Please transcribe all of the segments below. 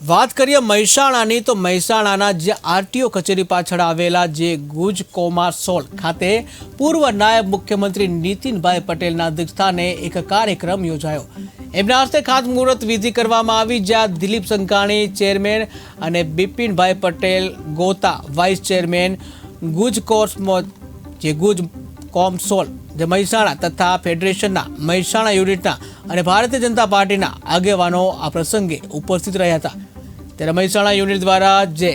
વાત કરીએ મહેસાણાની, તો મહેસાણાના જે આરટીઓ કચેરી પાછળ આવેલા જે ગુજ કોમાસોલ ખાતે પૂર્વ નાયબ મુખ્યમંત્રી નીતિનભાઈ પટેલના અધ્યક્ષસ્થાને એક કાર્યક્રમ યોજાયો. એમના હસ્તે ખાતમુહૂર્ત વિધિ કરવામાં આવી, જ્યાં દિલીપ સંઘાણી ચેરમેન અને બિપિનભાઈ પટેલ ગોતા વાઇસ ચેરમેન, ગુજ કોર્સમો, જે ગુજ કોમસોલ જે મહેસાણા તથા ફેડરેશનના મહેસાણા યુનિટના અને ભારતીય જનતા પાર્ટીના આગેવાનો આ પ્રસંગે ઉપસ્થિત રહ્યા હતા. ત્યારે મહેસાણા યુનિટ દ્વારા જે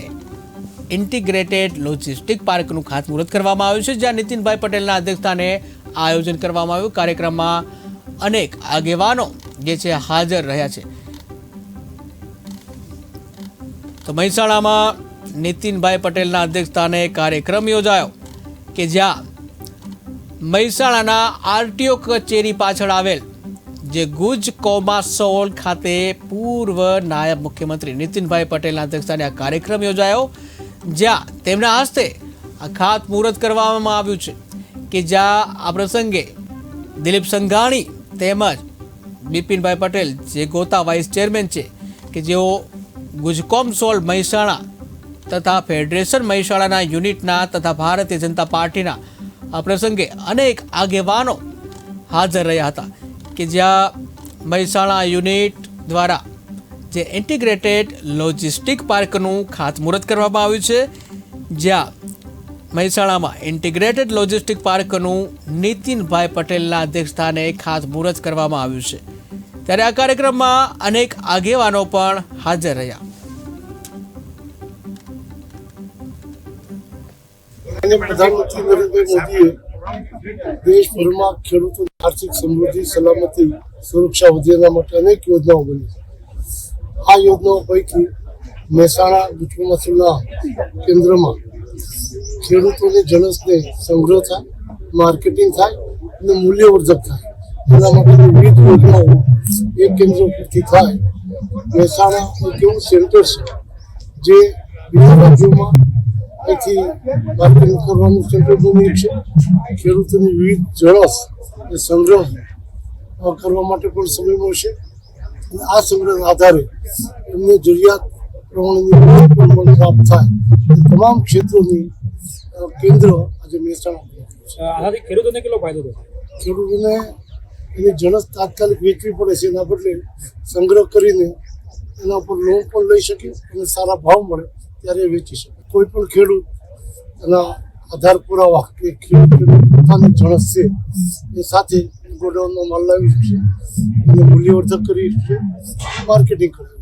ઇન્ટિગ્રેટેડ લોજિસ્ટિક પાર્કનું ખાતમુહૂર્ત કરવામાં આવ્યું છે, જ્યાં નીતિનભાઈ પટેલના અધ્યક્ષસ્થાને આયોજન કરવામાં આવ્યું. કાર્યક્રમમાં અનેક આગેવાનો જે છે હાજર રહ્યા છે. તો મહેસાણામાં નીતિનભાઈ પટેલના અધ્યક્ષસ્થાને કાર્યક્રમ યોજાયો કે જ્યાં મહેસાણાના આરટીઓ કચેરી પાછળ આવેલ જે ગુજ કોમાસોલ ખાતે પૂર્વ નાયબ મુખ્યમંત્રી નીતિનભાઈ પટેલના અધ્યક્ષસ્થાને આ કાર્યક્રમ યોજાયો, જ્યાં તેમના હસ્તે આ ખાતમુહૂર્ત કરવામાં આવ્યું છે કે જ્યાં આ પ્રસંગે દિલીપ સંઘાણી તેમજ બિપિનભાઈ પટેલ, જે ગોતા વાઇસ ચેરમેન છે, કે જેઓ ગુજકોમ સોલ મહેસાણા તથા ફેડરેશન મહેસાણાના યુનિટના તથા ભારતીય જનતા પાર્ટીના આ પ્રસંગે અનેક આગેવાનો હાજર રહ્યા હતા. કે જ્યાં મહેસાણા યુનિટ દ્વારા જે ઇન્ટિગ્રેટેડ લોજિસ્ટિક પાર્કનું ખાતમુહૂર્ત કરવામાં આવ્યું છે, જ્યાં મહેસાણામાં ઇન્ટિગ્રેટેડ લોજિસ્ટિક પાર્કનું નીતિનભાઈ પટેલના અધ્યક્ષસ્થાને ખાતમુહૂર્ત કરવામાં આવ્યું છે. ત્યારે આ કાર્યક્રમમાં અનેક આગેવાનો પણ હાજર રહ્યા. પ્રધાનમંત્રી નરેન્દ્ર મોદીએ દેશભરમાં ખેડૂતો આર્થિક સમૃદ્ધિ, સલામતી, સુરક્ષા વધેના માટે અનેક યોજનાઓ બની છે. આ યોજનાઓ પૈકી મહેસાણા ગુજકોમાસુલના કેન્દ્રમાં ખેડૂતોને જણસને સંગ્રહ થાય, માર્કેટિંગ થાય અને મૂલ્યવર્ધક થાય. એના માટેની વિવિધ યોજનાઓ એક કેન્દ્ર પરથી થાય. મહેસાણા એક એવું સેન્ટર છે જે બીજા રાજ્યોમાં અહીંથી માર્કેટિંગ કરવાનું સેન્ટર બન્યું છે. ખેડૂતોની વિવિધ જણસ એ સંગ્રહ કરવા માટે પણ સમય મળશે અને આ સંગ્રહના આધારે એમને જરૂરિયાત પ્રમાણેની પ્રાપ્ત થાય તમામ ક્ષેત્રોની કેન્દ્ર આજે મહેસાણા આનાથી ખેડૂતોને કેટલો ફાયદો થશે ખેડૂતોને એની જણસ તાત્કાલિક વેચવી પડે છે. એના બદલે સંગ્રહ કરીને એના ઉપર લોન પણ લઈ શકે અને સારા ભાવ મળે ત્યારે વેચી શકે. કોઈ પણ ખેડૂત એના આધાર પુરાવા કે ખેડૂત પોતાની જણસ છે એ સાથે ગોડાઉનમાં માલ લાવી શકશે અને મૂલ્યવર્ધક કરી શકશે માર્કેટિંગ કરી